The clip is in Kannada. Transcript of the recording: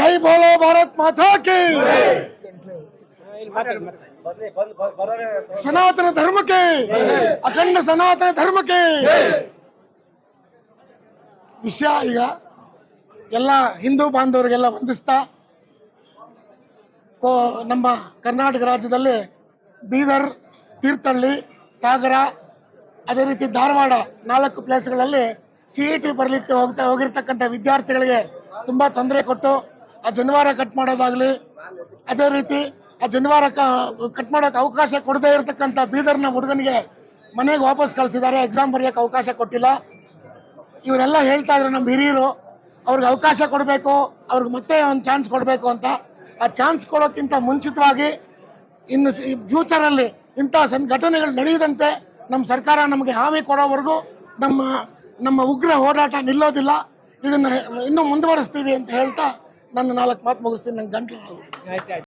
ಜೈ ಬೋಲೋ ಭಾರತ್ ಮಾತಾ ಕಿ. ಸನಾತನ ಧರ್ಮಕ್ಕೆ, ಅಖಂಡ ಸನಾತನ ಧರ್ಮಕ್ಕೆ. ವಿಷಯ ಈಗ ಎಲ್ಲ ಹಿಂದೂ ಬಾಂಧವರಿಗೆಲ್ಲ ವಂದಿಸ್ತಾ, ಕೋ ನಮ್ಮ ಕರ್ನಾಟಕ ರಾಜ್ಯದಲ್ಲಿ ಬೀದರ್, ತೀರ್ಥಹಳ್ಳಿ, ಸಾಗರ, ಅದೇ ರೀತಿ ಧಾರವಾಡ ನಾಲ್ಕು ಪ್ಲೇಸ್ಗಳಲ್ಲಿ ಸಿ ಇ ಟಿ ಬರಲಿಕ್ಕೆ ಹೋಗ್ತಾ ಹೋಗಿರ್ತಕ್ಕಂಥ ವಿದ್ಯಾರ್ಥಿಗಳಿಗೆ ತುಂಬ ತೊಂದರೆ ಕೊಟ್ಟು ಆ ಜನಿವಾರ ಕಟ್ ಮಾಡೋದಾಗಲಿ, ಅದೇ ರೀತಿ ಆ ಜನಿವಾರ ಕಟ್ ಮಾಡೋಕೆ ಅವಕಾಶ ಕೊಡದೇ ಇರತಕ್ಕಂಥ ಬೀದರ್ನ ಹುಡುಗನಿಗೆ ಮನೆಗೆ ವಾಪಸ್ ಕಳಿಸಿದ್ದಾರೆ. ಎಕ್ಸಾಮ್ ಬರೆಯೋಕೆ ಅವಕಾಶ ಕೊಟ್ಟಿಲ್ಲ. ಇವರೆಲ್ಲ ಹೇಳ್ತಾ ಇದ್ರು ನಮ್ಮ ಹಿರಿಯರು, ಅವ್ರಿಗೆ ಅವಕಾಶ ಕೊಡಬೇಕು, ಅವ್ರಿಗೆ ಮತ್ತೆ ಒಂದು ಚಾನ್ಸ್ ಕೊಡಬೇಕು ಅಂತ. ಆ ಚಾನ್ಸ್ ಕೊಡೋಕ್ಕಿಂತ ಮುಂಚಿತವಾಗಿ ಇನ್ನು ಫ್ಯೂಚರಲ್ಲಿ ಇಂಥ ಸಂಘಟನೆಗಳು ನಡೆಯದಂತೆ ನಮ್ಮ ಸರ್ಕಾರ ನಮಗೆ ಹಾವಿ ಕೊಡೋವರೆಗೂ ನಮ್ಮ ನಮ್ಮ ಉಗ್ರ ಹೋರಾಟ ನಿಲ್ಲೋದಿಲ್ಲ. ಇದನ್ನು ಇನ್ನೂ ಮುಂದುವರಿಸ್ತೀವಿ ಅಂತ ಹೇಳ್ತಾ ನನ್ನ ನಾಲ್ಕು ಮಾತು ಮುಗಿಸ್ತೀನಿ ನಂಗೆ ಗಂಟಲು.